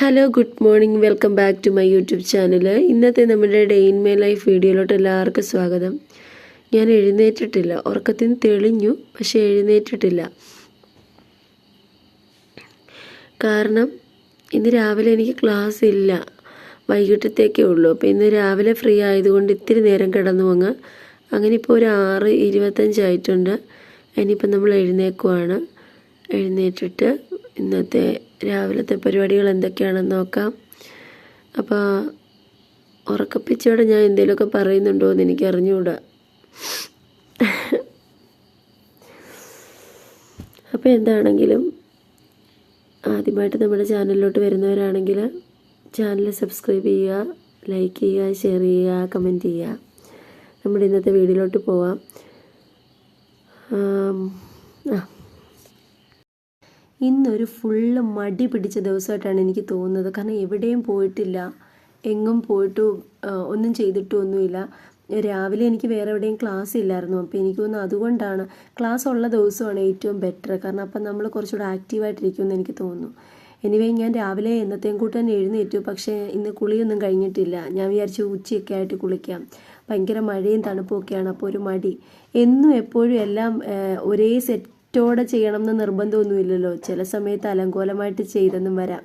Hello good morning welcome back to my YouTube channel ഇന്നത്തെ നമ്മുടെ day in my life വീഡിയോയിലോട്ട് എല്ലാവർക്കും സ്വാഗതം. ഞാൻ എഴുന്നേറ്റിട്ടില്ല. ഉറക്കത്തിന് തെളിഞ്ഞു പക്ഷേ എഴുന്നേറ്റിട്ടില്ല. കാരണം ഇന്ന് രാവിലെ എനിക്ക് ക്ലാസ് ഇല്ല. വൈകിട്ടത്തേക്കേ ഉള്ളൂ. അപ്പോൾ ഇന്ന് രാവിലെ ഫ്രീ ആയതുകൊണ്ട് ഇത്തിരി നേരം കിടന്നു അങ്ങ് അങ്ങനെ ഇപ്പോൾ ഒരു ആറ് ഇരുപത്തഞ്ചായിട്ടുണ്ട് ഇനിയിപ്പോൾ നമ്മൾ എഴുന്നേക്കുവാണ്. എഴുന്നേറ്റിട്ട് ഇന്നത്തെ രാവിലത്തെ പരിപാടികൾ എന്തൊക്കെയാണെന്ന് നോക്കാം. അപ്പോൾ ഉറക്കപ്പിച്ചോടെ ഞാൻ എന്തെങ്കിലുമൊക്കെ പറയുന്നുണ്ടോ എന്ന് എനിക്ക് അറിഞ്ഞുകൂടാ അപ്പോൾ എന്താണെങ്കിലും ആദ്യമായിട്ട് നമ്മുടെ ചാനലിലോട്ട് വരുന്നവരാണെങ്കിൽ ചാനൽ സബ്സ്ക്രൈബ് ചെയ്യുക ലൈക്ക് ചെയ്യുക ഷെയർ ചെയ്യുക കമന്റ് ചെയ്യുക. നമ്മുടെ ഇന്നത്തെ വീഡിയോയിലോട്ട് പോവാം. ആം, ഇന്നൊരു ഫുള്ള് മടി പിടിച്ച ദിവസമായിട്ടാണ് എനിക്ക് തോന്നുന്നത്. കാരണം എവിടെയും പോയിട്ടില്ല. എങ്ങും പോയിട്ട് ഒന്നും ചെയ്തിട്ടും ഒന്നുമില്ല രാവിലെ എനിക്ക് വേറെ എവിടെയും ക്ലാസ് ഇല്ലായിരുന്നു. അപ്പോൾ എനിക്ക് തോന്നുന്നു അതുകൊണ്ടാണ് ക്ലാസ് ഉള്ള ദിവസമാണ് ഏറ്റവും ബെറ്റർ കാരണം അപ്പം നമ്മൾ കുറച്ചുകൂടെ ആക്റ്റീവായിട്ടിരിക്കുമെന്ന് എനിക്ക് തോന്നുന്നു. എനിവേ ഞാൻ രാവിലെ എന്നത്തെയും കൂട്ടി തന്നെ എഴുന്നേറ്റു. പക്ഷേ ഇന്ന് കുളിയൊന്നും കഴിഞ്ഞിട്ടില്ല. ഞാൻ വിചാരിച്ചു ഉച്ചയൊക്കെ ആയിട്ട് കുളിക്കാം. ഭയങ്കര മഴയും തണുപ്പും ഒക്കെയാണ്. അപ്പോൾ ഒരു മടി. എന്നും എപ്പോഴും എല്ലാം ഒരേ സെറ്റോടെ ചെയ്യണം എന്ന് നിർബന്ധമൊന്നുമില്ലല്ലോ. ചില സമയത്ത് അലങ്കോലമായിട്ട് ചെയ്തെന്നും വരാം.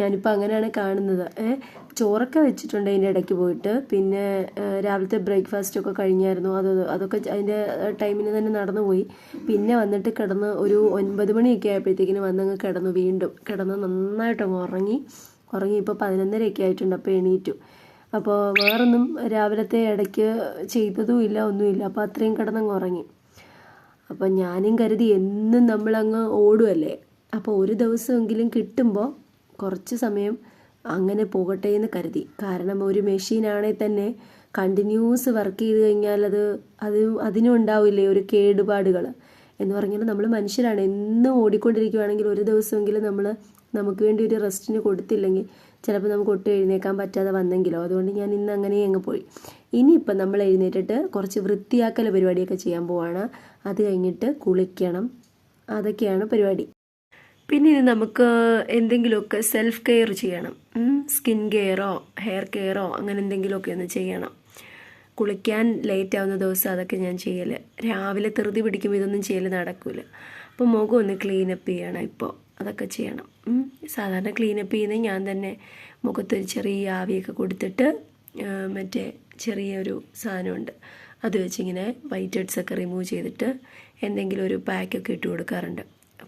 ഞാനിപ്പോൾ അങ്ങനെയാണ് കാണുന്നത്. ചോറൊക്കെ വെച്ചിട്ടുണ്ട് അതിന്റെ ഇടയ്ക്ക് പോയിട്ട്. പിന്നെ രാവിലത്തെ ബ്രേക്ക്ഫാസ്റ്റ് ഒക്കെ കഴിഞ്ഞായിരുന്നു. അത് അതൊക്കെ അതിന്റെ ടൈമിന് തന്നെ നടന്നു പോയി പിന്നെ വന്നിട്ട് കിടന്ന് ഒരു ഒൻപത് മണിയൊക്കെ ആയപ്പോഴത്തേക്കിന് വന്നങ്ങ് കിടന്നു വീണ്ടും. കിടന്ന് നന്നായിട്ട് ഉറങ്ങി. ഉറങ്ങി ഇപ്പോൾ പതിനൊന്നരയൊക്കെ ആയിട്ടുണ്ട്. അപ്പോൾ എണീറ്റു. അപ്പോൾ വേറൊന്നും രാവിലത്തെ ഇടയ്ക്ക് ചെയ്തതും ഇല്ല ഒന്നുമില്ല. അപ്പോൾ അത്രയും കിടന്നങ്ങ് ഉറങ്ങി. അപ്പം ഞാനും കരുതി എന്നും നമ്മളങ്ങ് ഓടുമല്ലേ അപ്പോൾ ഒരു ദിവസമെങ്കിലും കിട്ടുമ്പോൾ കുറച്ച് സമയം അങ്ങനെ പോകട്ടെ എന്ന് കരുതി. കാരണം ഒരു മെഷീനാണെങ്കിൽ തന്നെ കണ്ടിന്യൂസ് വർക്ക് ചെയ്ത് കഴിഞ്ഞാൽ അത് അത് അതിനും ഉണ്ടാവില്ലേ ഒരു കേടുപാടുകൾ എന്ന് പറഞ്ഞാൽ നമ്മൾ മനുഷ്യരാണ്. എന്നും ഓടിക്കൊണ്ടിരിക്കുകയാണെങ്കിൽ ഒരു ദിവസമെങ്കിലും നമ്മൾ നമുക്ക് വേണ്ടി ഒരു റെസ്റ്റിന് കൊടുത്തില്ലെങ്കിൽ ചിലപ്പോൾ നമുക്ക് ഒട്ടും എഴുന്നേക്കാൻ പറ്റാതെ വന്നെങ്കിലോ. അതുകൊണ്ട് ഞാൻ ഇന്ന് അങ്ങനെ അങ്ങ് പോയി. ഇനിയിപ്പം നമ്മൾ എഴുന്നേറ്റിട്ട് കുറച്ച് വൃത്തിയാക്കൽ പരിപാടിയൊക്കെ ചെയ്യാൻ പോവാണ്. അത് കഴിഞ്ഞിട്ട് കുളിക്കണം. അതൊക്കെയാണ് പരിപാടി. പിന്നെ ഇത് നമുക്ക് എന്തെങ്കിലുമൊക്കെ സെൽഫ് കെയർ ചെയ്യണം. സ്കിൻ കെയറോ ഹെയർ കെയറോ അങ്ങനെ എന്തെങ്കിലുമൊക്കെ ഒന്ന് ചെയ്യണം. കുളിക്കാൻ ലേറ്റ് ആവുന്ന ദിവസം അതൊക്കെ ഞാൻ ചെയ്യൽ രാവിലെ തെറുതി പിടിക്കുമ്പോൾ ഇതൊന്നും ചെയ്യൽ നടക്കില്ല അപ്പോൾ മുഖം ഒന്ന് ക്ലീനപ്പ് ചെയ്യണം ഇപ്പോൾ അതൊക്കെ ചെയ്യണം. സാധാരണ ക്ലീനപ്പ് ചെയ്യുന്നത് ഞാൻ തന്നെ മുഖത്തൊരു ചെറിയ ആവിയൊക്കെ കൊടുത്തിട്ട് മറ്റേ ചെറിയൊരു സാധനമുണ്ട്. അത് വെച്ചിങ്ങനെ വൈറ്റ് ഹെഡ്സ് ഒക്കെ റിമൂവ് ചെയ്തിട്ട് എന്തെങ്കിലും ഒരു പാക്കൊക്കെ ഇട്ട് കൊടുക്കാറുണ്ട്.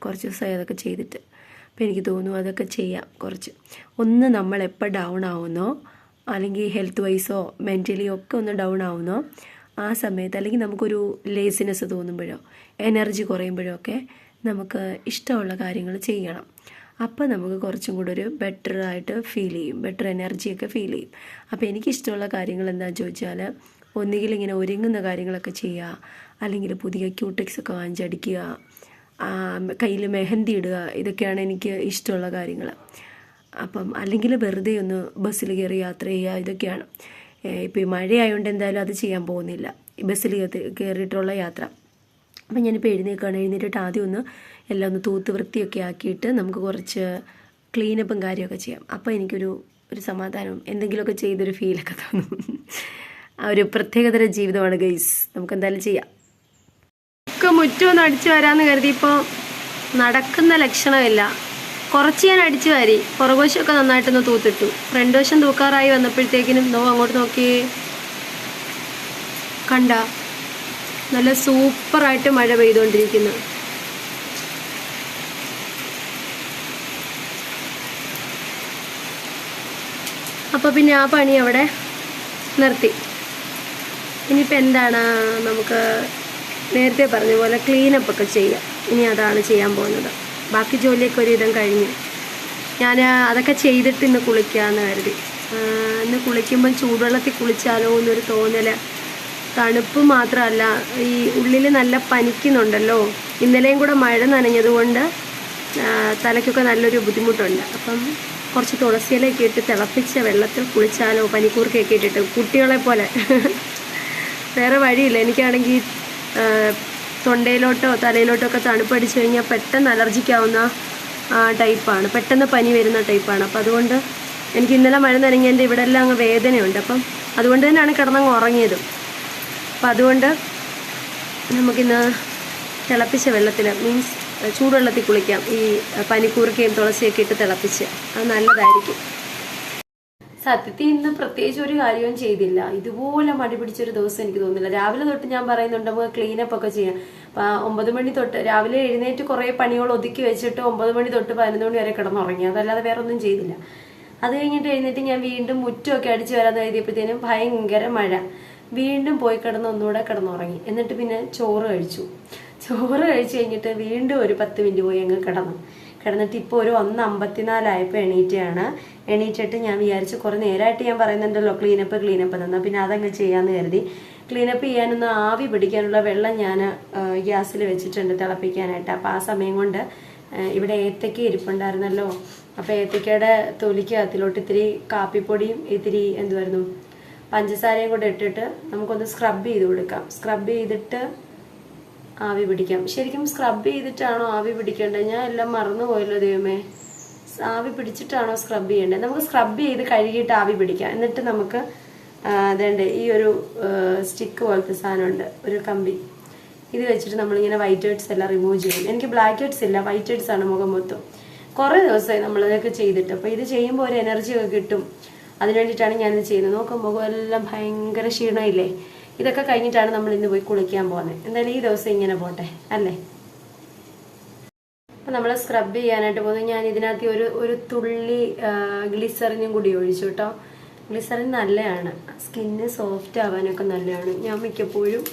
കുറച്ച് ദിവസമായി അതൊക്കെ ചെയ്തിട്ട്. അപ്പോൾ എനിക്ക് തോന്നും അതൊക്കെ ചെയ്യാം കുറച്ച്. ഒന്ന് നമ്മൾ എപ്പോൾ ഡൗൺ ആവുന്നോ അല്ലെങ്കിൽ ഹെൽത്ത് വൈസോ മെന്റലിയോ ഒക്കെ ഒന്ന് ഡൗൺ ആവുന്നോ ആ സമയത്ത് അല്ലെങ്കിൽ നമുക്കൊരു ലേസിനെസ് തോന്നുമ്പോഴോ എനർജി കുറയുമ്പോഴോ ഒക്കെ നമുക്ക് ഇഷ്ടമുള്ള കാര്യങ്ങൾ ചെയ്യണം. അപ്പോൾ നമുക്ക് കുറച്ചും കൂടെ ഒരു ബെറ്റർ ആയിട്ട് ഫീൽ ചെയ്യും. ബെറ്റർ എനർജിയൊക്കെ ഫീൽ ചെയ്യും. അപ്പോൾ എനിക്കിഷ്ടമുള്ള കാര്യങ്ങൾ എന്താണെന്ന് ചോദിച്ചാൽ ഒന്നുകിൽ ഇങ്ങനെ ഒരുങ്ങുന്ന കാര്യങ്ങളൊക്കെ ചെയ്യുക. അല്ലെങ്കിൽ പുതിയ ക്യൂടെക്സ് ഒക്കെ വാങ്ങിച്ചടിക്കുക കയ്യിൽ മെഹന്തി ഇടുക. ഇതൊക്കെയാണ് എനിക്ക് ഇഷ്ടമുള്ള കാര്യങ്ങൾ. അപ്പം അല്ലെങ്കിൽ വെറുതെ ഒന്ന് ബസ്സിൽ കയറി യാത്ര ചെയ്യുക. ഇതൊക്കെയാണ്. ഇപ്പോൾ ഈ മഴയായതുകൊണ്ട് എന്തായാലും അത് ചെയ്യാൻ പോകുന്നില്ല. ബസ്സിൽ കയറി- കയറിയിട്ടുള്ള യാത്ര. അപ്പം ഞാനിപ്പോൾ എഴുന്നേൽക്കുകയാണ്. എഴുന്നേറ്റ് ആദ്യം ഒന്ന് എല്ലാം ഒന്ന് തൂത്ത് വൃത്തിയൊക്കെ ആക്കിയിട്ട് നമുക്ക് കുറച്ച് ക്ലീനപ്പും കാര്യമൊക്കെ ചെയ്യാം. അപ്പോൾ എനിക്കൊരു ഒരു സമാധാനം എന്തെങ്കിലുമൊക്കെ ചെയ്തൊരു ഫീലൊക്കെ തോന്നും. ആ ഒരു പ്രത്യേകതര ജീവിതമാണ് ഗൈസ് നമുക്ക് എന്തായാലും ചെയ്യാം. ഒക്കെ മുറ്റം ഒന്ന് അടിച്ചു വരാമെന്ന് കരുതിയപ്പോൾ നടക്കുന്ന ലക്ഷണമില്ല. കുറച്ച് ഞാൻ അടിച്ചു വാരി. പുറകോശമൊക്കെ നന്നായിട്ടൊന്ന് തൂത്തിട്ടു. ഫ്രണ്ട് വശം തൂക്കാറായി വന്നപ്പോഴത്തേക്കിനും നോ അങ്ങോട്ട് നോക്കി. കണ്ട? നല്ല സൂപ്പറായിട്ട് മഴ പെയ്തുകൊണ്ടിരിക്കുന്നു അപ്പോൾ പിന്നെ ആ പണി അവിടെ നിർത്തി. ഇനിയിപ്പോൾ എന്താണ് നമുക്ക് നേരത്തെ പറഞ്ഞ പോലെ ക്ലീനപ്പ് ഒക്കെ ചെയ്യാം. ഇനി അതാണ് ചെയ്യാൻ പോകുന്നത്. ബാക്കി ജോലിയൊക്കെ ഒരുവിധം കഴിഞ്ഞു. ഞാൻ അതൊക്കെ ചെയ്തിട്ട് ഇന്ന് കുളിക്കാമെന്ന് കരുതി. ഇന്ന് കുളിക്കുമ്പോൾ ചൂടുവെള്ളത്തിൽ കുളിച്ചാലോ എന്നൊരു തോന്നൽ തണുപ്പ് മാത്രമല്ല ഈ ഉള്ളിൽ നല്ല പനിക്കുന്നുണ്ടല്ലോ. ഇന്നലെയും കൂടെ മഴ നനഞ്ഞതുകൊണ്ട് തലയ്ക്കൊക്കെ നല്ലൊരു ബുദ്ധിമുട്ടുണ്ട്. അപ്പം കുറച്ച് തുളസിയിലേക്ക് ഇട്ട് തിളപ്പിച്ച വെള്ളത്തിൽ കുളിച്ചാലോ പനിക്കൂർക്കയൊക്കെ ഇട്ടിട്ട് കുട്ടികളെ പോലെ. വേറെ വഴിയില്ല. എനിക്കാണെങ്കിൽ തൊണ്ടയിലോട്ടോ തലയിലോട്ടോ ഒക്കെ തണുപ്പടിച്ചു കഴിഞ്ഞാൽ പെട്ടെന്ന് അലർജിക്കാവുന്ന ടൈപ്പാണ്. പെട്ടെന്ന് പനി വരുന്ന ടൈപ്പാണ്. അപ്പം അതുകൊണ്ട് എനിക്ക് ഇന്നലെ മഴ നനങ്ങിയതിന്റെ ഇവിടെ എല്ലാം അങ്ങ് വേദനയുണ്ട്. അപ്പം അതുകൊണ്ട് തന്നെയാണ് കിടന്നങ്ങ് ഉറങ്ങിയത്. അപ്പം അതുകൊണ്ട് നമുക്കിന്ന് തിളപ്പിച്ച വെള്ളത്തിൽ മീൻസ് ചൂടുവെള്ളത്തിൽ കുളിക്കാം. ഈ പനിക്കൂർക്കയും തുളസിയൊക്കെ ഇട്ട് തിളപ്പിച്ച്. അത് നല്ലതായിരിക്കും. സത്യത്തിൽ ഇന്ന് പ്രത്യേകിച്ച് ഒരു കാര്യവും ചെയ്തില്ല. ഇതുപോലെ മടി പിടിച്ചൊരു ദിവസം എനിക്ക് തോന്നുന്നില്ല. രാവിലെ തൊട്ട് ഞാൻ പറയുന്നുണ്ട് നമുക്ക് ക്ലീനപ്പ് ഒക്കെ ചെയ്യാം. ഒമ്പത് മണി തൊട്ട് രാവിലെ എഴുന്നേറ്റ് കുറെ പണികൾ ഒതുക്കി വെച്ചിട്ട് ഒമ്പത് മണി തൊട്ട് പതിനൊന്ന് മണി വരെ കിടന്നുറങ്ങി അതല്ലാതെ വേറെ ഒന്നും ചെയ്തില്ല. അത് കഴിഞ്ഞിട്ട് എഴുന്നേറ്റ് ഞാൻ വീണ്ടും മുറ്റമൊക്കെ അടിച്ച് വരാന്ന് എഴുതിയപ്പോഴത്തേനും ഭയങ്കര മഴ. വീണ്ടും പോയി കിടന്ന് ഒന്നുകൂടെ കിടന്നുറങ്ങി. എന്നിട്ട് പിന്നെ ചോറ് കഴിച്ചു. ചോറ് കഴിച്ചു കഴിഞ്ഞിട്ട് വീണ്ടും ഒരു പത്ത് മിനിറ്റ് പോയി അങ്ങ് കിടന്നു. കിടന്നിട്ട് ഇപ്പോൾ ഒരു ഒന്ന് അമ്പത്തിനാലായപ്പോൾ എണീറ്റയാണ്. എണീറ്റിട്ട് ഞാൻ വിചാരിച്ചു കുറേ നേരമായിട്ട് ഞാൻ പറയുന്നുണ്ടല്ലോ ക്ലീനപ്പ് ക്ലീനപ്പ് തന്നാൽ പിന്നെ അതങ്ങ് ചെയ്യാമെന്ന് കരുതി. ക്ലീനപ്പ് ചെയ്യാനൊന്ന് ആവി പിടിക്കാനുള്ള വെള്ളം ഞാൻ ഗ്യാസിൽ വെച്ചിട്ടുണ്ട് തിളപ്പിക്കാനായിട്ട്. അപ്പോൾ ആ സമയം കൊണ്ട് ഇവിടെ ഏത്തക്ക ഇരിപ്പുണ്ടായിരുന്നല്ലോ. അപ്പോൾ ഏത്തക്കയുടെ തൊലിക്കകത്തിലോട്ട് ഇത്തിരി കാപ്പിപ്പൊടിയും ഇത്തിരി എന്തുവായിരുന്നു പഞ്ചസാരയും കൂടെ ഇട്ടിട്ട് നമുക്കൊന്ന് സ്ക്രബ് ചെയ്ത് കൊടുക്കാം. സ്ക്രബ് ചെയ്തിട്ട് ആവി പിടിക്കാം. ശരിക്കും സ്ക്രബ് ചെയ്തിട്ടാണോ ആവി പിടിക്കേണ്ടത്? ഞാൻ എല്ലാം മറന്നുപോയല്ലോ ദൈവമേ. ആവി പിടിച്ചിട്ടാണോ സ്ക്രബ് ചെയ്യേണ്ടത്? നമുക്ക് സ്ക്രബ് ചെയ്ത് കഴുകിയിട്ട് ആവി പിടിക്കാം. എന്നിട്ട് നമുക്ക് അതേണ്ട ഈ ഒരു സ്റ്റിക്ക് പോലത്തെ സാധനമുണ്ട്. ഒരു കമ്പി. ഇത് വെച്ചിട്ട് നമ്മളിങ്ങനെ വൈറ്റ് ഹെഡ്സ് എല്ലാം റിമൂവ് ചെയ്യും. എനിക്ക് ബ്ലാക്ക് ഹെഡ്സ് ഇല്ല. വൈറ്റ് ഹെഡ്സ് ആണ് മുഖം മൊത്തം. കുറേ ദിവസമായി നമ്മളിതൊക്കെ ചെയ്തിട്ട്. അപ്പോൾ ഇത് ചെയ്യുമ്പോൾ ഒരു എനർജി ഒക്കെ കിട്ടും. അതിനു വേണ്ടിയിട്ടാണ് ഞാനിത് ചെയ്യുന്നത്. നോക്കുമ്പോൾ മുഖം എല്ലാം ഭയങ്കര ക്ഷീണമില്ലേ? ഇതൊക്കെ കഴിഞ്ഞിട്ടാണ് നമ്മൾ ഇന്ന് പോയി കുളിക്കാൻ പോകുന്നത് എന്തായാലും ഈ ദിവസം ഇങ്ങനെ പോട്ടെ അല്ലേ? അപ്പം നമ്മൾ സ്ക്രബ് ചെയ്യാനായിട്ട് പോകുന്നത് ഞാൻ ഇതിനകത്ത് ഒരു ഒരു തുള്ളി ഗ്ലിസറിനും കൂടി ഒഴിച്ചു കേട്ടോ ഗ്ലിസറിൻ നല്ലതാണ് സ്കിന്ന് സോഫ്റ്റ് ആവാനൊക്കെ നല്ലതാണ്. ഞാൻ മിക്കപ്പോഴും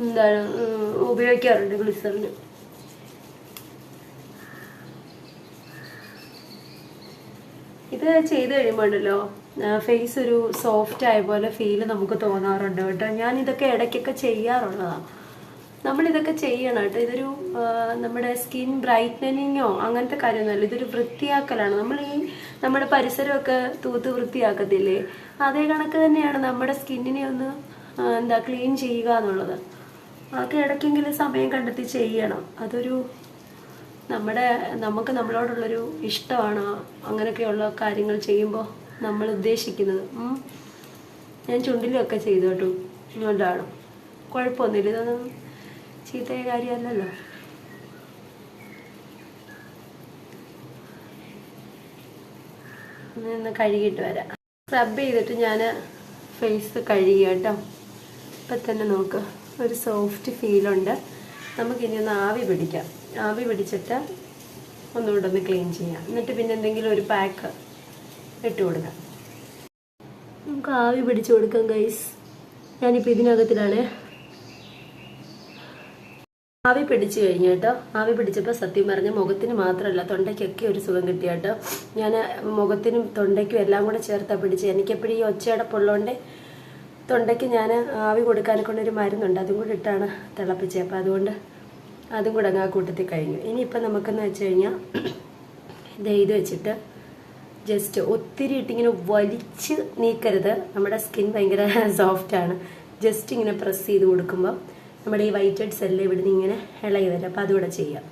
എന്താണ് ഉപയോഗിക്കാറുണ്ട് ഗ്ലിസറിന് ഇത് ചെയ്ത് കഴിയുമ്പോൾ ഉണ്ടല്ലോ ഫേസ് ഒരു സോഫ്റ്റ് ആയ പോലെ ഫീൽ നമുക്ക് തോന്നാറുണ്ട് കേട്ടോ. ഞാൻ ഇതൊക്കെ ഇടയ്ക്കൊക്കെ ചെയ്യാറുള്ളതാണ് നമ്മളിതൊക്കെ ചെയ്യണം കേട്ടോ. ഇതൊരു നമ്മുടെ സ്കിൻ ബ്രൈറ്റനിങ്ങോ അങ്ങനത്തെ കാര്യമൊന്നുമല്ല. ഇതൊരു വൃത്തിയാക്കലാണ്. നമ്മൾ ഈ നമ്മുടെ പരിസരമൊക്കെ തൂത്ത് വൃത്തിയാക്കത്തില്ലേ? അതേ കണക്ക് തന്നെയാണ് നമ്മുടെ സ്കിന്നിനെ ഒന്ന് എന്താ ക്ലീൻ ചെയ്യുക എന്നുള്ളത്. അതൊക്കെ ഇടയ്ക്കെങ്കിലും സമയം കണ്ടെത്തി ചെയ്യണം. അതൊരു നമ്മുടെ നമുക്ക് നമ്മളോടുള്ളൊരു ഇഷ്ടമാണ് അങ്ങനെയൊക്കെയുള്ള കാര്യങ്ങൾ ചെയ്യുമ്പോൾ. നമ്മൾ ഉദ്ദേശിക്കുന്നത്. ഞാൻ ചുണ്ടിലൊക്കെ ചെയ്തു കേട്ടോ ഇങ്ങോട്ടാണ്. കുഴപ്പമൊന്നുമില്ല. ഇതൊന്നും ചീത്തയ കാര്യമല്ലല്ലോ. ഒന്ന് കഴുകിയിട്ട് വരാം. സ്ക്രബ് ചെയ്തിട്ട് ഞാൻ ഫേസ് കഴുകി കേട്ടോ. ഇപ്പം തന്നെ നോക്ക്. ഒരു സോഫ്റ്റ് ഫീലുണ്ട് നമുക്കിനി ഒന്ന് ആവി പിടിക്കാം. ആവി പിടിച്ചിട്ട് ഒന്നുകൂടെ ഒന്ന് ക്ലീൻ ചെയ്യാം. എന്നിട്ട് പിന്നെ എന്തെങ്കിലും ഒരു പാക്ക് ഇട്ട് കൊടുക്കാം. നമുക്ക് ആവി പിടിച്ചു കൊടുക്കാം ഗൈസ് ഞാനിപ്പോൾ ഇതിനകത്തിലാണ് ആവി പിടിച്ചു കഴിഞ്ഞു കേട്ടോ. ആവി പിടിച്ചപ്പോൾ സത്യം പറഞ്ഞ മുഖത്തിന് മാത്രമല്ല തൊണ്ടയ്ക്കൊക്കെ ഒരു സുഖം കിട്ടി കേട്ടോ. ഞാൻ മുഖത്തിനും തൊണ്ടയ്ക്കും എല്ലാം കൂടെ ചേർത്താ പിടിച്ച് എനിക്കെപ്പോഴും ഈ ഒച്ചയടപ്പുള്ളതുകൊണ്ട് തൊണ്ടയ്ക്ക് ഞാൻ ആവി കൊടുക്കാനെ കൊണ്ടൊരു മരുന്നുണ്ട്. അതും കൂടെ ഇട്ടാണ് തിളപ്പിച്ചത്. അപ്പോൾ അതുകൊണ്ട് അതും കൂടെ അങ്ങ് ആ കൂട്ടത്തിൽ കഴിഞ്ഞു. ഇനിയിപ്പോൾ നമുക്കെന്ന് വെച്ച് കഴിഞ്ഞാൽ ഇത് വെച്ചിട്ട് ജസ്റ്റ് ഒത്തിരി ഇട്ടിങ്ങനെ വലിച്ച് നീക്കരുത്. നമ്മുടെ സ്കിൻ ഭയങ്കര സോഫ്റ്റാണ് ജസ്റ്റ് ഇങ്ങനെ പ്രസ് ചെയ്ത് കൊടുക്കുമ്പോൾ നമ്മുടെ ഈ വൈറ്റ് ഹെഡ്സ് എല്ലാം ഇവിടുന്ന് ഇങ്ങനെ വരും അപ്പോൾ അതുകൂടെ ചെയ്യാം.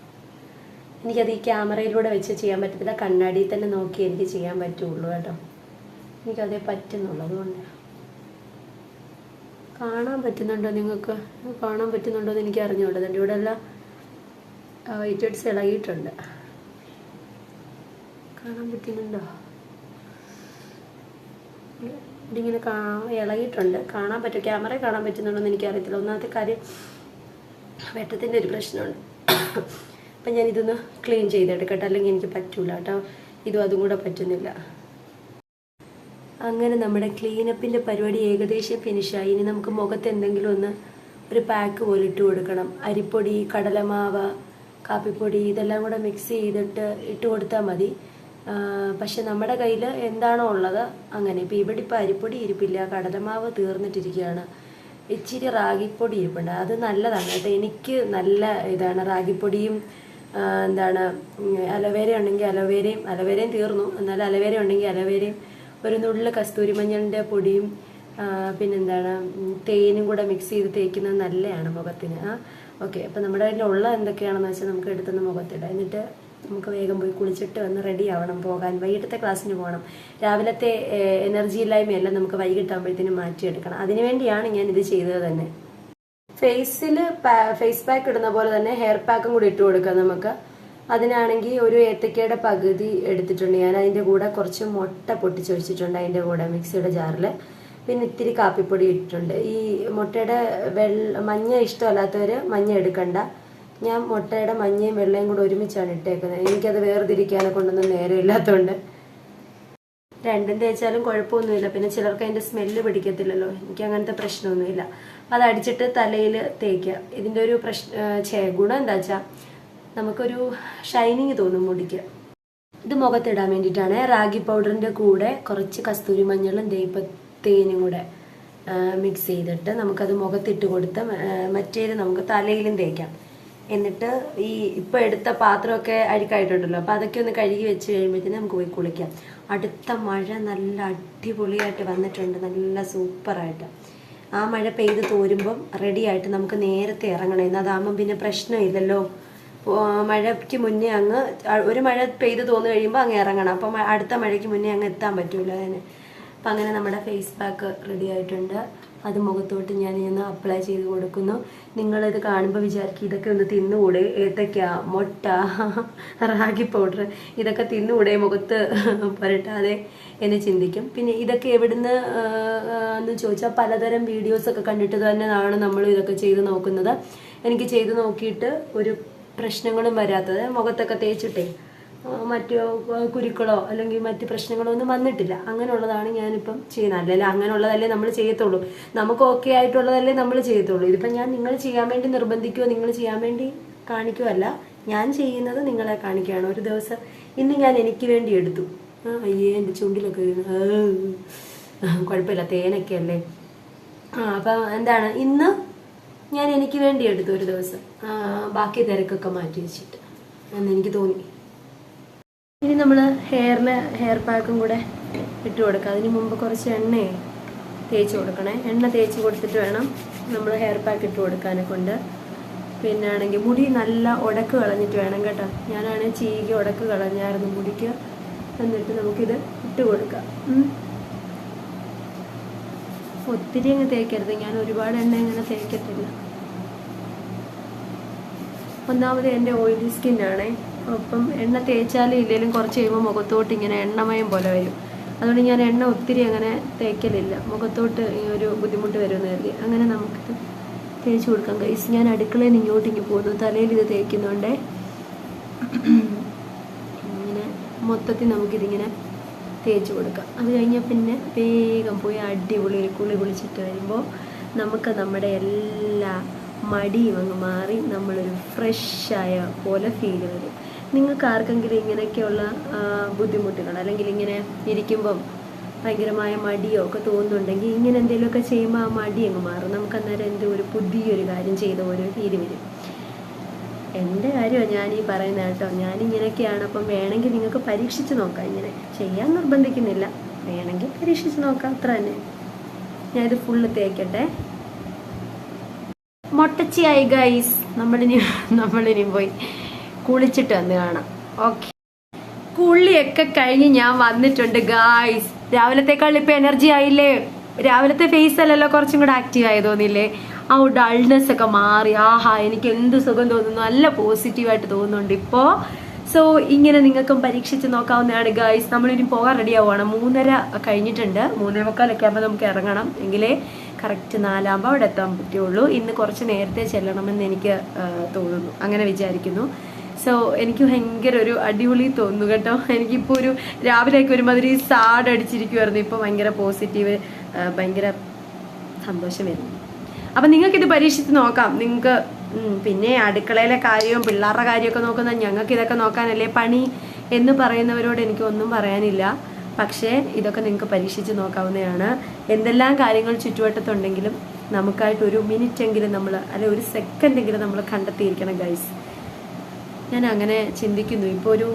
എനിക്കത് ഈ ക്യാമറയിലൂടെ വെച്ച് ചെയ്യാൻ പറ്റത്തില്ല. കണ്ണാടിയിൽ തന്നെ നോക്കി എനിക്ക് ചെയ്യാൻ പറ്റുള്ളൂ കേട്ടോ. എനിക്കതേ പറ്റുന്നുള്ളൂ. അതുകൊണ്ട്. കാണാൻ പറ്റുന്നുണ്ടോ നിങ്ങൾക്ക്? കാണാൻ പറ്റുന്നുണ്ടോ എന്ന് എനിക്ക് അറിഞ്ഞുകൂടാ എന്റെ ഇവിടെ എല്ലാം വൈറ്റ് ഇളകിയിട്ടുണ്ട്. കാണാൻ പറ്റുന്നുണ്ടോ? ഇതിങ്ങനെ കാ ഇളകിയിട്ടുണ്ട്. കാണാൻ പറ്റും. ക്യാമറ കാണാൻ പറ്റുന്നുണ്ടോ എന്ന് എനിക്കറിയത്തില്ല. ഒന്നാമത്തെ കാര്യം വെട്ടത്തിന്റെ ഒരു പ്രശ്നമുണ്ട്. അപ്പം ഞാൻ ഇതൊന്ന് ക്ലീൻ ചെയ്തെടുക്കട്ടെ. അല്ലെങ്കിൽ എനിക്ക് പറ്റൂല കേട്ടോ. ഇതും അതും കൂടെ പറ്റുന്നില്ല. അങ്ങനെ നമ്മുടെ ക്ലീനപ്പിന്റെ പരിപാടി ഏകദേശം ഫിനിഷായി. ഇനി നമുക്ക് മുഖത്ത് എന്തെങ്കിലും ഒന്ന് ഒരു പാക്ക് പോലെ ഇട്ട് കൊടുക്കണം. അരിപ്പൊടി കടലമാവ് കാപ്പിപ്പൊടി ഇതെല്ലാം കൂടെ മിക്സ് ചെയ്തിട്ട് ഇട്ട് കൊടുത്താൽ മതി. പക്ഷെ നമ്മുടെ കയ്യിൽ എന്താണോ ഉള്ളത് അങ്ങനെ. ഇപ്പം ഇവിടെ ഇപ്പോൾ അരിപ്പൊടി ഇരിപ്പില്ല കടലമാവ് തീർന്നിട്ടിരിക്കുകയാണ്. ഇച്ചിരി റാഗിപ്പൊടി ഇരിപ്പുണ്ട്. അത് നല്ലതാണ്. കേട്ടോ എനിക്ക് നല്ല ഇതാണ്. റാഗിപ്പൊടിയും എന്താണ് അലവേര ഉണ്ടെങ്കിൽ അലവേരയും അലവേരയും തീർന്നു. എന്നാൽ അലവേര ഉണ്ടെങ്കിൽ അലവേരയും ഒരു നുള്ളിൽ കസ്തൂരി മഞ്ഞളിന്റെ പൊടിയും പിന്നെന്താണ് തേനും കൂടെ മിക്സ് ചെയ്ത് തേക്കുന്നത് നല്ലതാണ് മുഖത്തിന്. ആ ഓക്കെ. അപ്പം നമ്മുടെ കയ്യിലുള്ള എന്തൊക്കെയാണെന്ന് വെച്ചാൽ നമുക്ക് എടുത്തുനിന്ന് മുഖത്തിടാം. എന്നിട്ട് നമുക്ക് വേഗം പോയി കുളിച്ചിട്ട് വന്ന് റെഡി ആവണം പോകാൻ. വൈകിട്ടത്തെ ക്ലാസ്സിന് പോകണം. രാവിലത്തെ എനർജി ഇല്ലായ്മയെല്ലാം നമുക്ക് വൈകിട്ടാകുമ്പോഴത്തേനും മാറ്റിയെടുക്കണം. അതിനുവേണ്ടിയാണ് ഞാൻ ഇത് ചെയ്തത് തന്നെ. ഫേസിൽ ഫേസ് പാക്ക് ഇടുന്ന പോലെ തന്നെ ഹെയർ പാക്കും കൂടി ഇട്ട് കൊടുക്കാം നമുക്ക്. അതിനാണെങ്കിൽ ഒരു ഏത്തക്കയുടെ പകുതി എടുത്തിട്ടുണ്ട്. ഞാൻ അതിന്റെ കൂടെ കുറച്ച് മുട്ട പൊട്ടിച്ചൊഴിച്ചിട്ടുണ്ട് അതിന്റെ കൂടെ മിക്സിയുടെ ജാറിൽ. പിന്നെ ഇത്തിരി കാപ്പിപ്പൊടി ഇട്ടിട്ടുണ്ട്. ഈ മുട്ടയുടെ വെള്ള മഞ്ഞ ഇഷ്ടമല്ലാത്തവർ മഞ്ഞ എടുക്കണ്ട. ഞാൻ മുട്ടയുടെ മഞ്ഞയും വെള്ളയും കൂടെ ഒരുമിച്ചാണ് ഇട്ടേക്കുന്നത്. എനിക്കത് വേർതിരിക്കാനെ കൊണ്ടൊന്നും നേരെ ഇല്ലാത്തതുകൊണ്ട് രണ്ടും തേച്ചാലും കുഴപ്പമൊന്നുമില്ല. പിന്നെ ചിലർക്ക് അതിന്റെ സ്മെല്ല് പിടിക്കത്തില്ലല്ലോ. എനിക്ക് അങ്ങനത്തെ പ്രശ്നമൊന്നുമില്ല. അത് അടിച്ചിട്ട് തലയിൽ തേക്കുക. ഇതിന്റെ ഒരു പ്രശ്ന ചേ ഗുണം എന്താ വെച്ചാൽ നമുക്കൊരു ഷൈനിങ് തോന്നും മുടിക്ക്. ഇത് മുഖത്തിടാൻ വേണ്ടിയിട്ടാണ്. റാഗി പൗഡറിന്റെ കൂടെ കുറച്ച് കസ്തൂരി മഞ്ഞളും തേപ്പ് തേനും കൂടെ മിക്സ് ചെയ്തിട്ട് നമുക്കത് മുഖത്തിട്ട് കൊടുത്ത് മറ്റേത് നമുക്ക് തലയിലും തേക്കാം. എന്നിട്ട് ഈ ഇപ്പൊ എടുത്ത പാത്രമൊക്കെ അഴുക്കായിട്ടുണ്ടല്ലോ. അപ്പൊ അതൊക്കെ ഒന്ന് കഴുകി വെച്ച് കഴിയുമ്പോഴത്തേന് നമുക്ക് പോയി കുളിക്കാം. അടുത്ത മഴ നല്ല അടിപൊളിയായിട്ട് വന്നിട്ടുണ്ട്. നല്ല സൂപ്പറായിട്ട്. ആ മഴ പെയ്ത് തോരുമ്പം റെഡിയായിട്ട് നമുക്ക് നേരത്തെ ഇറങ്ങണം. ഇന്ന് അതാകുമ്പം പിന്നെ പ്രശ്നമില്ലല്ലോ. മഴയ്ക്ക് മുന്നേ അങ്ങ് ഒരു മഴ പെയ്ത് തോന്നു കഴിയുമ്പോൾ അങ്ങ് ഇറങ്ങണം. അപ്പം അടുത്ത മഴയ്ക്ക് മുന്നേ അങ്ങ് എത്താൻ പറ്റുമല്ലോ അതിന്. അപ്പം അങ്ങനെ നമ്മുടെ ഫേസ് പാക്ക് റെഡി ആയിട്ടുണ്ട്. അത് മുഖത്തോട്ട് ഞാൻ ഇന്ന് അപ്ലൈ ചെയ്ത് കൊടുക്കുന്നു. നിങ്ങളിത് കാണുമ്പോൾ വിചാരിക്കും ഇതൊക്കെ ഒന്ന് തിന്നുകൂടെ? ഏത്തയ്ക്ക മുട്ട റാഗി പൗഡർ ഇതൊക്കെ തിന്നുകൂടെ? മുഖത്ത് പുരട്ടാതെ എന്നെ ചിന്തിക്കും. പിന്നെ ഇതൊക്കെ എവിടുന്ന് എന്ന് ചോദിച്ചാൽ പലതരം വീഡിയോസൊക്കെ കണ്ടിട്ട് തന്നെയാണ് നമ്മൾ ഇതൊക്കെ ചെയ്ത് നോക്കുന്നത്. എനിക്ക് ചെയ്ത് നോക്കിയിട്ട് ഒരു പ്രശ്നങ്ങളും വരാത്തത് മുഖത്തൊക്കെ തേച്ചിട്ടേ. മറ്റു കുരുക്കളോ അല്ലെങ്കിൽ മറ്റ് പ്രശ്നങ്ങളോ ഒന്നും വന്നിട്ടില്ല. അങ്ങനെയുള്ളതാണ് ഞാനിപ്പം ചെയ്യുന്നത്. അല്ലെങ്കിൽ അങ്ങനെയുള്ളതല്ലേ നമ്മൾ ചെയ്യത്തുള്ളൂ. നമുക്ക് ഓക്കെ ആയിട്ടുള്ളതല്ലേ നമ്മൾ ചെയ്യത്തുള്ളൂ. ഇതിപ്പം ഞാൻ നിങ്ങൾ ചെയ്യാൻ വേണ്ടി നിർബന്ധിക്കുകയോ നിങ്ങൾ ചെയ്യാൻ വേണ്ടി കാണിക്കുകയല്ല ഞാൻ ചെയ്യുന്നത് നിങ്ങളെ കാണിക്കുകയാണ്. ഒരു ദിവസം ഇന്ന് ഞാൻ എനിക്ക് വേണ്ടി എടുത്തു. ആ, അയ്യേ എന്റെ ചുണ്ടിലൊക്കെ കുഴപ്പമില്ല തേനൊക്കെ അല്ലേ ആ അപ്പം എന്താണ്? ഇന്ന് ഞാൻ എനിക്ക് വേണ്ടി എടുത്തു ഒരു ദിവസം. ബാക്കി തിരക്കൊക്കെ മാറ്റി വെച്ചിട്ട്. എന്ന് എനിക്ക് തോന്നി. ഇനി നമ്മൾ ഹെയറിന് ഹെയർ പാക്കും കൂടെ ഇട്ട് കൊടുക്കുക അതിന് മുമ്പ് കുറച്ച് എണ്ണയെ തേച്ച് കൊടുക്കണേ. എണ്ണ തേച്ച് കൊടുത്തിട്ട് വേണം നമ്മൾ ഹെയർ പാക്ക് ഇട്ട് കൊടുക്കാനെ കൊണ്ട്. പിന്നെ ആണെങ്കിൽ മുടി നല്ല ഉടക്ക് കളഞ്ഞിട്ട് വേണം കേട്ടോ. ഞാനാണെങ്കിൽ ചീകി ഉടക്ക് കളഞ്ഞായിരുന്നു മുടിക്ക്. എന്നിട്ട് നമുക്കിത് ഇട്ട് കൊടുക്കാം. ഒത്തിരി അങ്ങ് തേക്കരുത്. ഞാൻ ഒരുപാട് എണ്ണ ഇങ്ങനെ തേക്കത്തില്ല. ഒന്നാമത് എന്റെ ഓയിലി സ്കിന്നാണേ അപ്പം എണ്ണ തേച്ചാലും ഇല്ലെങ്കിലും കുറച്ച് കഴിയുമ്പോൾ മുഖത്തോട്ട് ഇങ്ങനെ എണ്ണമയം പോലെ വരും. അതുകൊണ്ട് ഞാൻ എണ്ണ ഒത്തിരി അങ്ങനെ തേക്കലില്ല. മുഖത്തോട്ട് ഒരു ബുദ്ധിമുട്ട് വരുമെന്ന് കരുതി. അങ്ങനെ നമുക്ക് തേച്ച് കൊടുക്കാം കൈസ് ഞാൻ അടുക്കളയിൽ ഇങ്ങോട്ട് ഇങ്ങ് പോകുന്നു. തലയിൽ ഇത് തേക്കുന്നുണ്ടേ. ഇങ്ങനെ മൊത്തത്തിൽ നമുക്കിതിങ്ങനെ തേച്ച് കൊടുക്കാം. അത് കഴിഞ്ഞാൽ പിന്നെ വേഗം പോയി അടിപൊളി കുളി കുളിച്ചിട്ട് വരുമ്പോൾ നമുക്ക് നമ്മുടെ എല്ലാ മടിയും അങ്ങ് മാറി നമ്മളൊരു ഫ്രഷായ പോലെ ഫീൽ വരും. നിങ്ങൾക്ക് ആർക്കെങ്കിലും ഇങ്ങനെയൊക്കെയുള്ള ബുദ്ധിമുട്ടുകൾ അല്ലെങ്കിൽ ഇങ്ങനെ ഇരിക്കുമ്പം ഭയങ്കരമായ മടിയോ ഒക്കെ തോന്നുന്നുണ്ടെങ്കിൽ ഇങ്ങനെ എന്തെങ്കിലുമൊക്കെ ചെയ്യുമ്പോൾ ആ മടി അങ്ങ് മാറും. നമുക്ക് അന്നേരം എന്തോ ഒരു പുതിയൊരു കാര്യം ചെയ്ത ഒരു രീതി വരും. എന്റെ കാര്യമാണ് ഞാൻ ഈ പറയുന്നത് കേട്ടോ. ഞാൻ ഇങ്ങനെയൊക്കെയാണ് അപ്പം വേണമെങ്കിൽ നിങ്ങൾക്ക് പരീക്ഷിച്ച് നോക്കാം. ഇങ്ങനെ ചെയ്യാൻ നിർബന്ധിക്കുന്നില്ല. വേണമെങ്കിൽ പരീക്ഷിച്ച് നോക്കാം. അത്ര തന്നെ. ഞാൻ ഇത് ഫുള്ള് തേക്കട്ടെ. മൊട്ടച്ചിയായി ഗൈസ് നമ്മളിനി നമ്മളിനി പോയി. കുളിച്ചിട്ട് വന്ന് കാണാം. ഓക്കെ കുളിയൊക്കെ കഴിഞ്ഞ് ഞാൻ വന്നിട്ടുണ്ട് ഗായ്സ് രാവിലത്തേക്കാൾ ഇപ്പൊ എനർജി ആയില്ലേ? രാവിലത്തെ ഫേസ് അല്ലല്ലോ കുറച്ചും കൂടെ ആക്റ്റീവ് ആയി തോന്നില്ലേ? ആ ഡൾനെസ് ഒക്കെ മാറി. ആഹാ എനിക്ക് എന്ത് സുഖം തോന്നുന്നു. നല്ല പോസിറ്റീവായിട്ട് തോന്നുന്നുണ്ട് ഇപ്പോ. സോ ഇങ്ങനെ നിങ്ങൾക്കും പരീക്ഷിച്ച് നോക്കാവുന്നതാണ് ഗായ്സ് നമ്മളിനി പോകാൻ റെഡി ആവുകയാണ് മൂന്നര കഴിഞ്ഞിട്ടുണ്ട്. മൂന്നര മുക്കാലൊക്കെ ആകുമ്പോൾ നമുക്ക് ഇറങ്ങണം. എങ്കിലേ കറക്റ്റ് നാലാകുമ്പോൾ അവിടെ എത്താൻ പറ്റുള്ളൂ. ഇന്ന് കുറച്ച് നേരത്തെ ചെല്ലണമെന്ന് എനിക്ക് തോന്നുന്നു. അങ്ങനെ വിചാരിക്കുന്നു. സോ എനിക്ക് ഭയങ്കര ഒരു അടിപൊളി തോന്നുന്നു കേട്ടോ. എനിക്കിപ്പോൾ ഒരു രാവിലെയൊക്കെ ഒരുമാതിരി സാഡ് അടിച്ചിരിക്കുമായിരുന്നു ഇപ്പോൾ ഭയങ്കര പോസിറ്റീവ് ഭയങ്കര സന്തോഷം വരുന്നു അപ്പം നിങ്ങൾക്കിത് പരീക്ഷിച്ച് നോക്കാം. നിങ്ങൾക്ക് പിന്നെ അടുക്കളയിലെ കാര്യവും പിള്ളേരുടെ കാര്യമൊക്കെ നോക്കുന്ന ഞങ്ങൾക്ക് ഇതൊക്കെ നോക്കാനല്ലേ പണി എന്ന് പറയുന്നവരോട് എനിക്ക് ഒന്നും പറയാനില്ല. പക്ഷേ ഇതൊക്കെ നിങ്ങൾക്ക് പരീക്ഷിച്ച് നോക്കാവുന്നതാണ്. എന്തെല്ലാം കാര്യങ്ങൾ ചുറ്റുവട്ടത്തുണ്ടെങ്കിലും നമുക്കായിട്ട് ഒരു മിനിറ്റ് എങ്കിലും നമ്മൾ അല്ലെ ഒരു സെക്കൻഡ് എങ്കിലും നമ്മൾ കണ്ടെത്തിയിരിക്കണം ഗൈസ് ഞാൻ അങ്ങനെ ചിന്തിക്കുന്നു. ഇപ്പോൾ ഒരു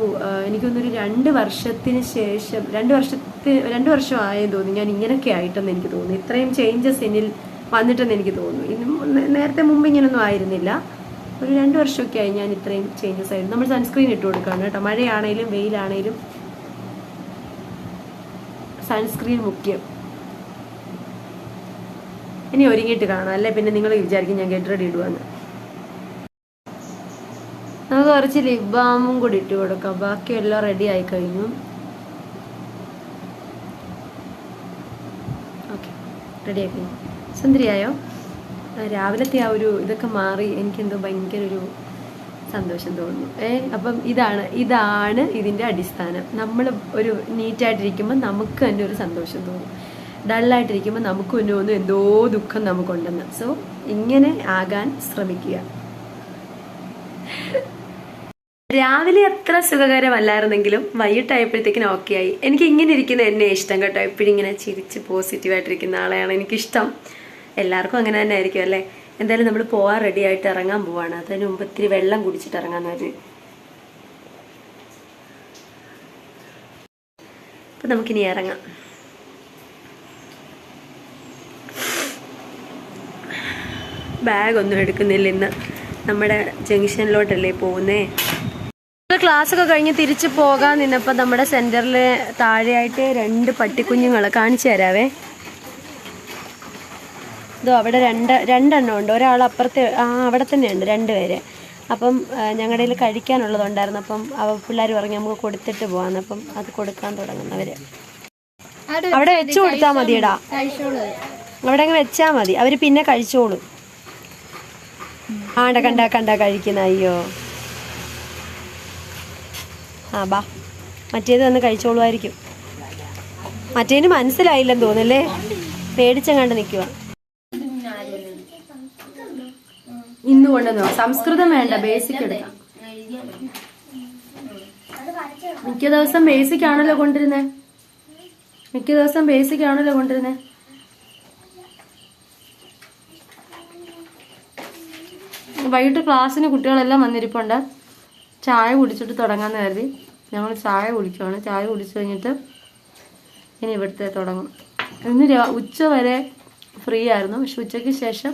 എനിക്കൊന്നൊരു രണ്ട് വർഷത്തിന് ശേഷം രണ്ട് വർഷത്തെ രണ്ട് വർഷം ആയെന്ന് തോന്നി ഞാൻ ഇങ്ങനെയൊക്കെ ആയിട്ടെന്ന് എനിക്ക് തോന്നുന്നു. ഇത്രയും ചേഞ്ചസ് എന്നിൽ വന്നിട്ടെന്ന് എനിക്ക് തോന്നുന്നു. ഇന്ന് നേരത്തെ മുമ്പ് ഇങ്ങനൊന്നും ആയിരുന്നില്ല. ഒരു രണ്ട് വർഷമൊക്കെ ആയി ഞാൻ ഇത്രയും ചേഞ്ചസ് ആയിരുന്നു നമ്മൾ സൺസ്ക്രീൻ ഇട്ട് കൊടുക്കണം കേട്ടോ. മഴയാണേലും വെയിലാണേലും സൺസ്ക്രീൻ മുഖ്യം. ഇനി ഒരുങ്ങിയിട്ട് കാണാം. അല്ലേ? പിന്നെ നിങ്ങൾ വിചാരിക്കും ഞാൻ ഗെറ്റ് റെഡി ഇടുവാന്ന്. കുറച്ച് ലിപ് ബാമും കൂടി ഇട്ട് കൊടുക്കാം. ബാക്കിയെല്ലാം റെഡി ആയി കഴിഞ്ഞു. ഓക്കെ റെഡി ആയി കഴിഞ്ഞു. സുന്ദരിയായോ രാവിലത്തെ ആ ഒരു ഇതൊക്കെ മാറി എനിക്കെന്തോ ഭയങ്കര ഒരു സന്തോഷം തോന്നുന്നു. ഏ അപ്പം ഇതാണ് ഇതാണ് ഇതിന്റെ അടിസ്ഥാനം. നമ്മൾ ഒരു നീറ്റായിട്ടിരിക്കുമ്പോൾ നമുക്ക് തന്നെ ഒരു സന്തോഷം തോന്നും. ഡള്ളായിട്ടിരിക്കുമ്പോൾ നമുക്ക് തന്നെ തോന്നും എന്തോ ദുഃഖം നമുക്കുണ്ടെന്ന്. സോ ഇങ്ങനെ ആകാൻ ശ്രമിക്കുക. രാവിലെ അത്ര സുഖകരമല്ലായിരുന്നെങ്കിലും വൈകിട്ടായപ്പോഴത്തേക്കിനും ഓക്കെ ആയി. എനിക്ക് ഇങ്ങനെ ഇരിക്കുന്ന എന്നെ ഇഷ്ടം കേട്ടോ. എപ്പോഴും ഇങ്ങനെ ചിരിച്ച് പോസിറ്റീവായിട്ടിരിക്കുന്ന ആളെയാണ് എനിക്കിഷ്ടം. എല്ലാവർക്കും അങ്ങനെ തന്നെ ആയിരിക്കും അല്ലേ? എന്തായാലും നമ്മൾ പോവാൻ റെഡി ആയിട്ട് ഇറങ്ങാൻ പോവാണ്. അതിന് മുമ്പ് ഇത്തിരി വെള്ളം കുടിച്ചിട്ട് ഇറങ്ങാന്ന് വരും അപ്പൊ നമുക്കിനി ഇറങ്ങാം. ബാഗൊന്നും എടുക്കുന്നില്ല ഇന്ന്. നമ്മുടെ ജംഗ്ഷനിലോട്ടല്ലേ പോകുന്നേ? ക്ലാസ് ഒക്കെ കഴിഞ്ഞ് തിരിച്ചു പോകാൻ നിന്നപ്പോൾ നമ്മുടെ സെന്ററിൽ താഴെയായിട്ട് രണ്ട് പട്ടിക്കുഞ്ഞുങ്ങളെ കാണിച്ചു തരാവേ. ഇതോ അവിടെ രണ്ട് രണ്ടെണ്ണം ഉണ്ട്. ഒരാൾ അപ്പുറത്തെ ആ അവിടെ തന്നെയുണ്ട് രണ്ടുപേര്. അപ്പം ഞങ്ങളുടെ കയ്യിൽ കഴിക്കാനുള്ളതുണ്ടായിരുന്നു. അപ്പം അവ പിള്ളേർ പറഞ്ഞ് നമുക്ക് കൊടുത്തിട്ട് പോവാന്ന്. അപ്പം അത് കൊടുക്കാൻ തുടങ്ങുന്നവര്. അവിടെ വെച്ചു കൊടുത്താ മതിയടാ. അവിടെ അങ്ങ് വെച്ചാ മതി. അവർ പിന്നെ കഴിച്ചോളും. ആണ്ട കണ്ട കണ്ട കഴിക്കുന്ന അയ്യോ. ആ ബാ. മറ്റേത് വന്ന് കഴിച്ചോളുമായിരിക്കും. മറ്റേന് മനസ്സിലായില്ലെന്ന് തോന്നല്ലേ പേടിച്ചങ്ങാണ്ട് നിൽക്കുക ഇന്ന് കൊണ്ടുവന്നോ? സംസ്കൃതം വേണ്ട ബേസിക് എടുക്കാം. മിക്ക ദിവസം ബേസിക് ആണല്ലോ കൊണ്ടിരുന്നേ മിക്ക ദിവസം ബേസിക് ആണല്ലോ കൊണ്ടിരുന്നേ വൈകിട്ട് ക്ലാസ്സിന് കുട്ടികളെല്ലാം വന്നിരിപ്പുണ്ട്. ചായ കുടിച്ചിട്ട് തുടങ്ങാൻ കരുതി. ഞങ്ങൾ ചായ കുടിക്കുവാണ്. ചായ കുടിച്ചു കഴിഞ്ഞിട്ട് ഇനി ഇവിടുത്തെ തുടങ്ങും. ഇന്ന് ഉച്ച വരെ ഫ്രീ ആയിരുന്നു. പക്ഷെ ഉച്ചയ്ക്ക് ശേഷം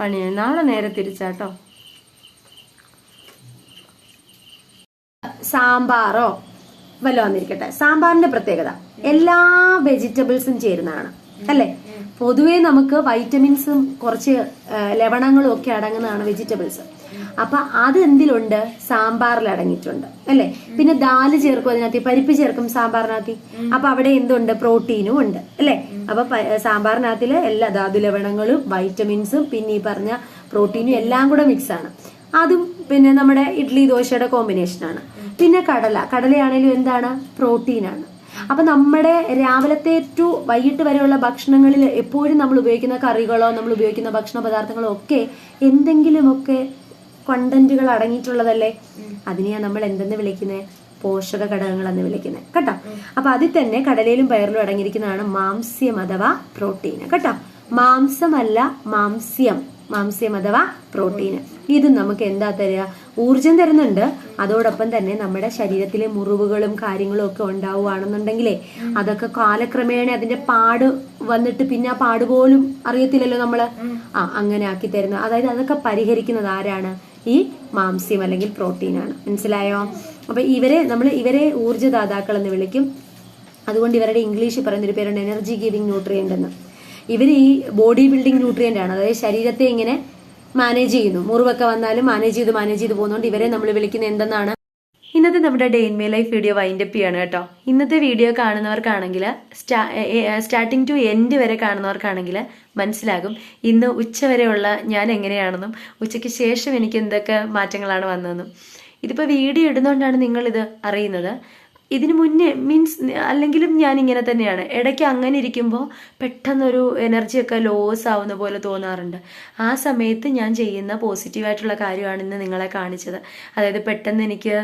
പണിയായി നാളെ നേരെ തിരിച്ചാട്ടോ. സാമ്പാറോ? വല്ലോ വന്നിരിക്കട്ടെ. സാമ്പാറിന്റെ പ്രത്യേകത. എല്ലാ വെജിറ്റബിൾസും ചേരുന്നതാണ്. അല്ലേ? പൊതുവേ നമുക്ക് വൈറ്റമിൻസും കുറച്ച് ലവണങ്ങളും ഒക്കെ അടങ്ങുന്നതാണ് വെജിറ്റബിൾസ്. അപ്പൊ അത് എന്തിലുണ്ട് സാമ്പാറിൽ അടങ്ങിയിട്ടുണ്ട്. അല്ലെ? പിന്നെ ദാൽ ചേർക്കും അതിനകത്ത് പരിപ്പ് ചേർക്കും സാമ്പാറിനകത്ത്. അപ്പൊ അവിടെ എന്തുണ്ട്? പ്രോട്ടീനും ഉണ്ട്. അല്ലെ? അപ്പൊ സാമ്പാറിനകത്തിലെ എല്ലാ ധാതു ലവണങ്ങളും വൈറ്റമിൻസും പിന്നെ ഈ പറഞ്ഞ പ്രോട്ടീനും എല്ലാം കൂടെ മിക്സ് ആണ് അതും പിന്നെ നമ്മുടെ ഇഡ്ലി ദോശയുടെ കോമ്പിനേഷൻ ആണ്. പിന്നെ കടല. കടലയാണേലും എന്താണ്? പ്രോട്ടീനാണ്. അപ്പൊ നമ്മുടെ രാവിലത്തെ ടു വൈകിട്ട് വരെയുള്ള ഭക്ഷണങ്ങളിൽ എപ്പോഴും നമ്മൾ ഉപയോഗിക്കുന്ന കറികളോ നമ്മൾ ഉപയോഗിക്കുന്ന ഭക്ഷണ പദാർത്ഥങ്ങളോ ഒക്കെ എന്തെങ്കിലുമൊക്കെ കണ്ടന്റുകൾ അടങ്ങിയിട്ടുള്ളതല്ലേ? അതിനെയാ നമ്മൾ എന്തെന്ന് വിളിക്കുന്നത് പോഷക ഘടകങ്ങൾ എന്ന് വിളിക്കുന്നത് കേട്ടോ? അപ്പൊ അതിൽ തന്നെ കടലയിലും പയറിലും അടങ്ങിയിരിക്കുന്നതാണ് മാംസ്യം അഥവാ പ്രോട്ടീൻ കേട്ടോ? മാംസമല്ല മാംസ്യം. മാംസ്യം അഥവാ പ്രോട്ടീൻ ഇത് നമുക്ക് എന്താ തരിക ഊർജം തരുന്നുണ്ട്. അതോടൊപ്പം തന്നെ നമ്മുടെ ശരീരത്തിലെ മുറിവുകളും കാര്യങ്ങളും ഒക്കെ ഉണ്ടാവുകയാണെന്നുണ്ടെങ്കിലേ അതൊക്കെ കാലക്രമേണ അതിന്റെ പാട് വന്നിട്ട് പിന്നെ ആ പാട് പോലും അറിയത്തില്ലല്ലോ നമ്മൾ. ആ അങ്ങനെ ആക്കി തരുന്ന അതായത് അതൊക്കെ പരിഹരിക്കുന്നത് ആരാണ്? ഈ മാംസ്യം അല്ലെങ്കിൽ പ്രോട്ടീനാണ് മനസ്സിലായോ? അപ്പൊ ഇവരെ നമ്മൾ ഇവരെ ഊർജദാതാക്കൾ എന്ന് വിളിക്കും. അതുകൊണ്ട് ഇവരുടെ ഇംഗ്ലീഷിൽ പറയുന്നൊരു പേരുണ്ട് എനർജി ഗിവിംഗ് ന്യൂട്രിയന്റ് എന്ന്. ഇവർ ഈ ബോഡി ബിൽഡിംഗ് ന്യൂട്രിയന്റ് ആണ്. അതായത് ശരീരത്തെ ഇങ്ങനെ മാനേജ് ചെയ്യുന്നു. മുറിവൊക്കെ വന്നാലും മാനേജ് ചെയ്ത് മാനേജ് ചെയ്ത് പോകുന്നതുകൊണ്ട് ഇവരെ നമ്മൾ വിളിക്കുന്നത് എന്തെന്നാണ്? ഇന്നത്തെ നമ്മുടെ day in my life video wind up ചെയ്യാണ് കേട്ടോ. ഇന്നത്തെ വീഡിയോ കാണുന്നവർക്കാണെങ്കിൽ സ്റ്റാർട്ടിങ് ടു എൻഡ് വരെ കാണുന്നവർക്കാണെങ്കിൽ മനസ്സിലാകും. ഇന്ന് ഉച്ച വരെയുള്ള ഞാൻ എങ്ങനെയാണെന്നും ഉച്ചയ്ക്ക് ശേഷം എനിക്ക് എന്തൊക്കെ മാറ്റങ്ങളാണ് വന്നതെന്നും. ഇതിപ്പോൾ വീഡിയോ ഇടുന്നതുകൊണ്ടാണ് നിങ്ങളിത് അറിയുന്നത്. ഇതിനു മുന്നേ മീൻസ് അല്ലെങ്കിലും ഞാൻ ഇങ്ങനെ തന്നെയാണ്. ഇടയ്ക്ക് അങ്ങനെ ഇരിക്കുമ്പോൾ പെട്ടെന്നൊരു എനർജിയൊക്കെ ലോസ് ആവുന്ന പോലെ തോന്നാറുണ്ട്. ആ സമയത്ത് ഞാൻ ചെയ്യുന്ന പോസിറ്റീവായിട്ടുള്ള കാര്യമാണ് ഇന്ന് നിങ്ങളെ കാണിച്ചത്. അതായത് പെട്ടെന്ന് എനിക്ക്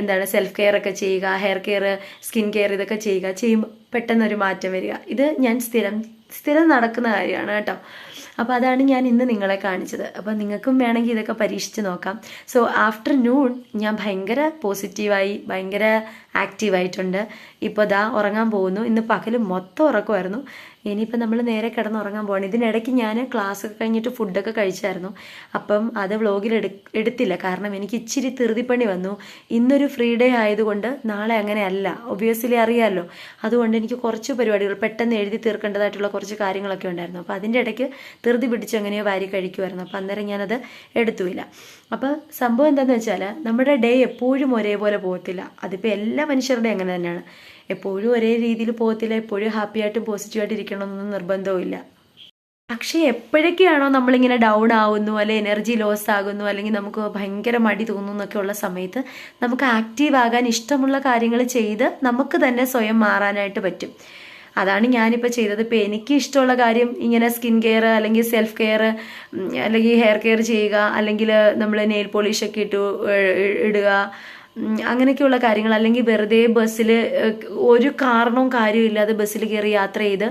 എന്താണ് സെൽഫ് കെയർ ഒക്കെ ചെയ്യുക ഹെയർ കെയർ സ്കിൻ കെയർ ഇതൊക്കെ ചെയ്യുക ചെയ്യുമ്പോൾ പെട്ടെന്നൊരു മാറ്റം വരിക. ഇത് ഞാൻ സ്ഥിരം സ്ഥിരം നടക്കുന്ന കാര്യമാണ് കേട്ടോ. അപ്പോൾ അതാണ് ഞാൻ ഇന്ന് നിങ്ങളെ കാണിച്ചത്. അപ്പോൾ നിങ്ങൾക്കും വേണമെങ്കിൽ ഇതൊക്കെ പരീക്ഷിച്ച് നോക്കാം. സോ ആഫ്റ്റർനൂൺ ഞാൻ ഭയങ്കര പോസിറ്റീവായി ഭയങ്കര ആക്റ്റീവായിട്ടുണ്ട്. ഇപ്പോൾ ദാ ഉറങ്ങാൻ പോകുന്നു. ഇന്ന് പകൽ മൊത്തം ഉറക്കമായിരുന്നു. ഇനിയിപ്പോൾ നമ്മൾ നേരെ കിടന്ന് ഉറങ്ങാൻ പോകണം ഇതിനിടയ്ക്ക് ഞാൻ ക്ലാസ് ഒക്കെ കഴിഞ്ഞിട്ട് ഫുഡൊക്കെ കഴിച്ചായിരുന്നു. അപ്പം അത് വ്ളോഗിൽ എടു എടുത്തില്ല. കാരണം എനിക്ക് ഇച്ചിരി ധൃതിപ്പണി വന്നു. ഇന്നൊരു ഫ്രീ ഡേ ആയതുകൊണ്ട് നാളെ അങ്ങനെയല്ല. ഒബിയസ്ലി അറിയാമല്ലോ അതുകൊണ്ട് എനിക്ക് കുറച്ച് പരിപാടികൾ പെട്ടെന്ന് എഴുതി തീർക്കേണ്ടതായിട്ടുള്ള കുറച്ച് കാര്യങ്ങളൊക്കെ ഉണ്ടായിരുന്നു. അപ്പോൾ അതിന്റെ ഇടയ്ക്ക് ധൃതി പിടിച്ച് എങ്ങനെയോ വാരി കഴിക്കുമായിരുന്നു അപ്പോൾ അന്നേരം ഞാനത് എടുത്തുമില്ല അപ്പോൾ സംഭവം എന്താണെന്ന് വെച്ചാൽ നമ്മുടെ ഡേ എപ്പോഴും ഒരേപോലെ പോകത്തില്ല. അതിപ്പോൾ എല്ലാ മനുഷ്യരുടെയും അങ്ങനെ തന്നെയാണ്. എപ്പോഴും ഒരേ രീതിയിൽ പോകത്തില്ല എപ്പോഴും ഹാപ്പി ആയിട്ടും പോസിറ്റീവായിട്ട് ഇരിക്കണമെന്നൊന്നും നിർബന്ധവുമില്ല. പക്ഷേ എപ്പോഴൊക്കെയാണോ നമ്മളിങ്ങനെ ഡൗൺ ആവുന്നു അല്ലെ എനർജി ലോസ് ആകുന്നു അല്ലെങ്കിൽ നമുക്ക് ഭയങ്കര മടി തോന്നുന്നു എന്നൊക്കെ ഉള്ള സമയത്ത് നമുക്ക് ആക്റ്റീവ് ആകാൻ ഇഷ്ടമുള്ള കാര്യങ്ങൾ ചെയ്ത് നമുക്ക് തന്നെ സ്വയം മാറാനായിട്ട് പറ്റും. അതാണ് ഞാനിപ്പോൾ ചെയ്തത്. ഇപ്പോൾ എനിക്ക് ഇഷ്ടമുള്ള കാര്യം ഇങ്ങനെ സ്കിൻ കെയർ അല്ലെങ്കിൽ സെൽഫ് കെയർ അല്ലെങ്കിൽ ഹെയർ കെയർ ചെയ്യുക അല്ലെങ്കിൽ നമ്മൾ നെയിൽ ഇട്ടു ഏഹ്, ഇടുക അങ്ങനെയൊക്കെയുള്ള കാര്യങ്ങൾ. അല്ലെങ്കിൽ വെറുതെ ബസ്സിൽ ഒരു കാരണവും കാര്യവും ഇല്ലാതെ ബസ്സിൽ കയറി യാത്ര ചെയ്ത്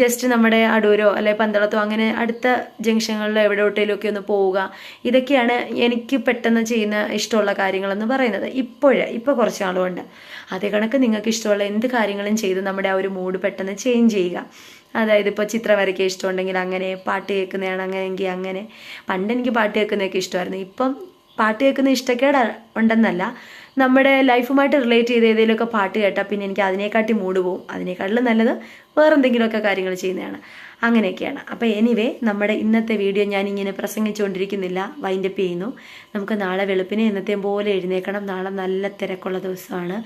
ജസ്റ്റ് നമ്മുടെ അടൂരോ അല്ലെ പന്തളത്തോ അങ്ങനെ അടുത്ത ജംഗ്ഷനുകളിലോ എവിടെയോട്ടേലും ഒക്കെ ഒന്ന് പോവുക. ഇതൊക്കെയാണ് എനിക്ക് പെട്ടെന്ന് ചെയ്യുന്ന ഇഷ്ടമുള്ള കാര്യങ്ങളെന്ന് പറയുന്നത്. ഇപ്പോഴ് ഇപ്പോൾ കുറച്ച് നാളുകൊണ്ട്. അതേ കണക്ക് നിങ്ങൾക്ക് ഇഷ്ടമുള്ള എന്ത് കാര്യങ്ങളും ചെയ്ത് നമ്മുടെ ആ ഒരു മൂഡ് പെട്ടെന്ന് ചേഞ്ച് ചെയ്യുക. അതായത് ഇപ്പോൾ ചിത്രം വരയ്ക്കാൻ ഇഷ്ടമുണ്ടെങ്കിൽ അങ്ങനെ പാട്ട് കേൾക്കുന്നതാണ് അങ്ങനെയെങ്കിൽ അങ്ങനെ. പണ്ട് എനിക്ക് പാട്ട് കേൾക്കുന്നതൊക്കെ ഇഷ്ടമായിരുന്നു. ഇപ്പം പാട്ട് കേൾക്കുന്ന ഇഷ്ടക്കേട് ഉണ്ടെന്നല്ല. നമ്മുടെ ലൈഫുമായിട്ട് റിലേറ്റ് ചെയ്ത് ഏതെങ്കിലുമൊക്കെ പാട്ട് കേട്ടാൽ പിന്നെ എനിക്ക് അതിനെക്കാട്ടി മൂഡ് പോവും. അതിനേക്കാട്ടിലും നല്ലത് വേറെ എന്തെങ്കിലുമൊക്കെ കാര്യങ്ങൾ ചെയ്യുന്നതാണ്. അങ്ങനെയൊക്കെയാണ്. അപ്പോൾ എനിവേ നമ്മുടെ ഇന്നത്തെ വീഡിയോ ഞാൻ ഇങ്ങനെ പ്രസംഗിച്ചുകൊണ്ടിരിക്കുന്നില്ല വൈൻഡപ്പ് ചെയ്യുന്നു. നമുക്ക് നാളെ വെളുപ്പിനെ ഇന്നത്തെ പോലെ എഴുന്നേക്കണം നാളെ നല്ല തിരക്കുള്ള ദിവസമാണ്.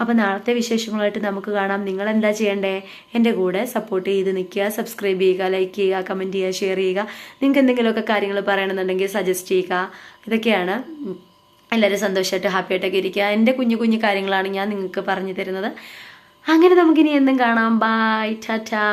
അപ്പോൾ നാളത്തെ വിശേഷങ്ങളായിട്ട് നമുക്ക് കാണാം. നിങ്ങൾ എന്താ ചെയ്യണ്ടേ? എന്റെ കൂടെ സപ്പോർട്ട് ചെയ്ത് നിൽക്കുക സബ്സ്ക്രൈബ് ചെയ്യുക ലൈക്ക് ചെയ്യുക കമന്റ് ചെയ്യുക ഷെയർ ചെയ്യുക. നിങ്ങൾക്ക് എന്തെങ്കിലുമൊക്കെ കാര്യങ്ങൾ പറയണമെന്നുണ്ടെങ്കിൽ സജസ്റ്റ് ചെയ്യുക. ഇതൊക്കെയാണ്. എല്ലാവരും സന്തോഷമായിട്ട് ഹാപ്പി ആയിട്ടൊക്കെ ഇരിക്കുക. എന്റെ കുഞ്ഞു കുഞ്ഞു കാര്യങ്ങളാണ് ഞാൻ നിങ്ങൾക്ക് പറഞ്ഞു തരുന്നത്. അങ്ങനെ നമുക്കിനി എന്നും കാണാം. ബായ് ടാറ്റാ